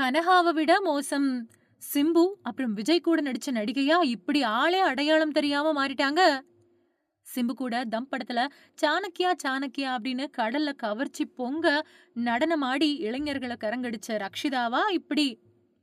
கனகாவை விட மோசம். சிம்பு அப்புறம் விஜய் கூட நடிச்ச நடிகையா இப்படி ஆளே அடையாளம் தெரியாம மாறிட்டாங்க. சிம்பு கூட தம் படத்துல சாணக்கியா சாணக்கியா அப்படின்னு கடல்ல கவர்ச்சி பொங்க நடனமாடி இளைஞர்களை கரங்கடிச்ச ரக்ஷிதாவா இப்படி?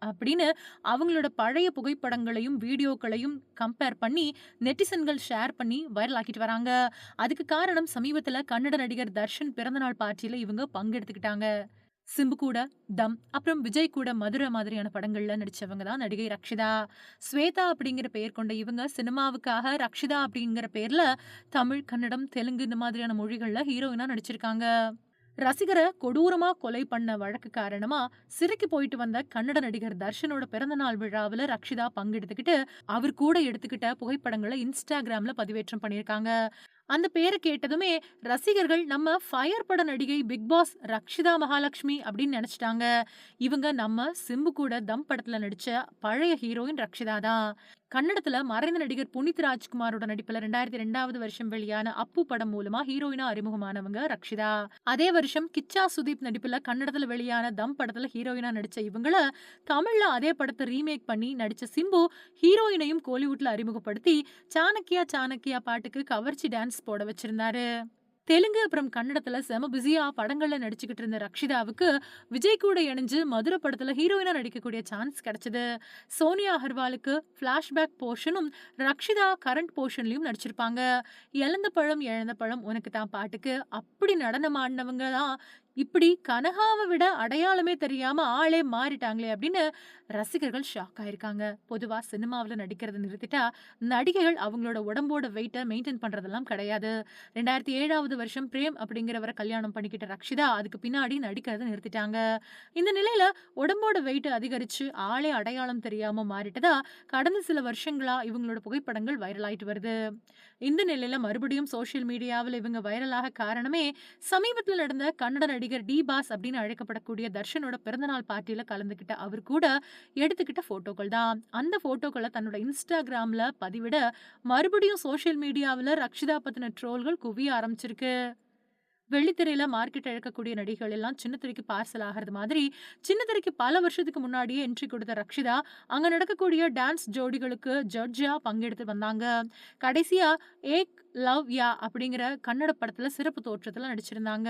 அப்படின்னு அவங்களோட பழைய புகைப்படங்களையும் வீடியோக்களையும் கம்பேர் பண்ணி நெட்டிசன்கள் ஷேர் பண்ணி வைரல் ஆக்கிட்டு வராங்க. அதுக்கு காரணம் சமீபத்துல கன்னட நடிகர் தர்ஷன் பிறந்தநாள் பார்ட்டியில் இவங்க பங்கெடுத்துக்கிட்டாங்க. சிம்பு கூட தம் அப்புறம் விஜய் கூட மதுரை மாதிரியான படங்கள்ல நடிச்சவங்க தான் நடிகை ரக்ஷிதா. ஸ்வேதா அப்படிங்கிற பெயர் கொண்ட இவங்க சினிமாவுக்காக ரக்ஷிதா அப்படிங்கிற பேர்ல தமிழ் கன்னடம் தெலுங்கு இந்த மாதிரியான மொழிகள்ல ஹீரோயினா நடிச்சிருக்காங்க. ரசிகரை கொடூரமா கொலை பண்ண வழக்கு காரணமா சிறைக்கு போயிட்டு வந்த கன்னட நடிகர் தர்ஷனோட பிறந்தநாள் விழாவில் ரக்ஷிதா பங்கெடுத்துக்கிட்டு அவர் கூட எடுத்துக்கிட்ட புகைப்படங்களை இன்ஸ்டாகிராம்ல பதிவேற்றம் பண்ணியிருக்காங்க. அந்த பேரை கேட்டதுமே ரசிகர்கள் நம்ம ஃபயர் பட நடிகை பிக் பாஸ் ரக்ஷிதா மகாலட்சுமி அப்படின்னு நினைச்சிட்டாங்க. இவங்க நம்ம சிம்பு கூட தம் படத்துல நடிச்ச பழைய ஹீரோயின் ரக்ஷிதா தான். கன்னடத்துல மறைந்த நடிகர் புனித் ராஜ்குமாரோட நடிப்புல ரெண்டாயிரத்தி ரெண்டாவது வருஷம் வெளியான அப்பு படம் மூலமா ஹீரோயினா அறிமுகமானவங்க ரக்ஷிதா. அதே வருஷம் கிச்சா சுதீப் நடிப்புல கன்னடத்துல வெளியான தம் படத்துல ஹீரோயினா நடிச்ச இவங்கள தமிழ்ல அதே படத்தை ரீமேக் பண்ணி நடிச்ச சிம்பு ஹீரோயினையும் கோலிவுட்ல அறிமுகப்படுத்தி சாணக்கியா சாணக்கியா பாட்டுக்கு கவர்ச்சி டான்ஸ் போட வச்சிருந்தாரு. தெலுங்கு அப்புறம் கன்னடத்துல செம பிஸியா படங்கள்ல நடிச்சுக்கிட்டு இருந்த ரக்ஷிதாவுக்கு விஜய் கூட இணைஞ்சு மதுரை படத்துல ஹீரோயினா நடிக்கக்கூடிய சான்ஸ் கிடைச்சது. சோனியா அகர்வாலுக்கு பிளாஷ்பேக் போர்ஷனும் ரக்ஷிதா கரண்ட் போர்ஷன்லயும் நடிச்சிருப்பாங்க. இழந்த பழம் இழந்த பழம் உனக்கு தான் பாட்டுக்கு. அப்படி நடனம் ஆடினவங்க தான் இப்படி கனகாவை விட அடையாளமே தெரியாம ஆளே மாறிட்டாங்களே அப்படின்னு ரசிகர்கள் ஷாக் ஆயிருக்காங்க. பொதுவா சினிமாவில் நடிக்கிறத நிறுத்திட்டா நடிகைகள் அவங்களோட உடம்போட வெயிட்டை மெயின்டைன் பண்றதெல்லாம் கிடையாது. ரெண்டாயிரத்தி ஏழாவது வருஷம் பிரேம் அப்படிங்கிறவரை கல்யாணம் பண்ணிக்கிட்ட ரக்ஷிதா அதுக்கு பின்னாடி நடிக்கிறத நிறுத்திட்டாங்க. இந்த நிலையில உடம்போட வெயிட் அதிகரிச்சு ஆளே அடையாளம் தெரியாம மாறிட்டதா கடந்த சில வருஷங்களா இவங்களோட புகைப்படங்கள் வைரல் ஆயிட்டு வருது. இந்த நிலையில மறுபடியும் சோசியல் மீடியாவில் இவங்க வைரலாக காரணமே சமீபத்தில் நடந்த கன்னட நடிகர் டி பாஸ் அப்படின்னு அழைக்கப்படக்கூடிய தர்ஷனோட பிறந்தநாள் பார்ட்டியில கலந்துக்கிட்ட அவர் கூட எடுத்துக்கிட்ட போட்டோக்கள் தான். அந்த போட்டோக்களை தன்னோட இன்ஸ்டாகிராம்ல பதிவிட மறுபடியும் சோசியல் மீடியாவில் ரக்ஷிதா பத்தின ட்ரோல்கள் குவிய ஆரம்பிச்சிருக்கு. வெள்ளித்திரையில மார்க்கெட் இழக்கக்கூடிய நடிகர்கள் எல்லாம் சின்னத்திரைக்கு பார்சல் ஆகிறது மாதிரி சின்னத்திரைக்கு பல வருஷத்துக்கு முன்னாடியே என்ட்ரி கொடுத்த ரக்ஷிதா அங்க நடக்கக்கூடிய டான்ஸ் ஜோடிகளுக்கு ஜட்ஜா பங்கெடுத்து வந்தாங்க. கடைசியா ஏக் லவ் யா அப்படிங்கிற கன்னட படத்துல சிறப்பு தோற்றத்துல நடிச்சிருந்தாங்க.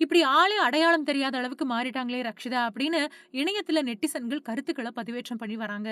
இப்படி ஆளே அடையாளம் தெரியாத அளவுக்கு மாறிட்டாங்களே ரக்ஷிதா அப்படின்னு இணையத்துல நெட்டிசன்கள் கருத்துக்களை பதிவேற்றம் பண்ணி வராங்க.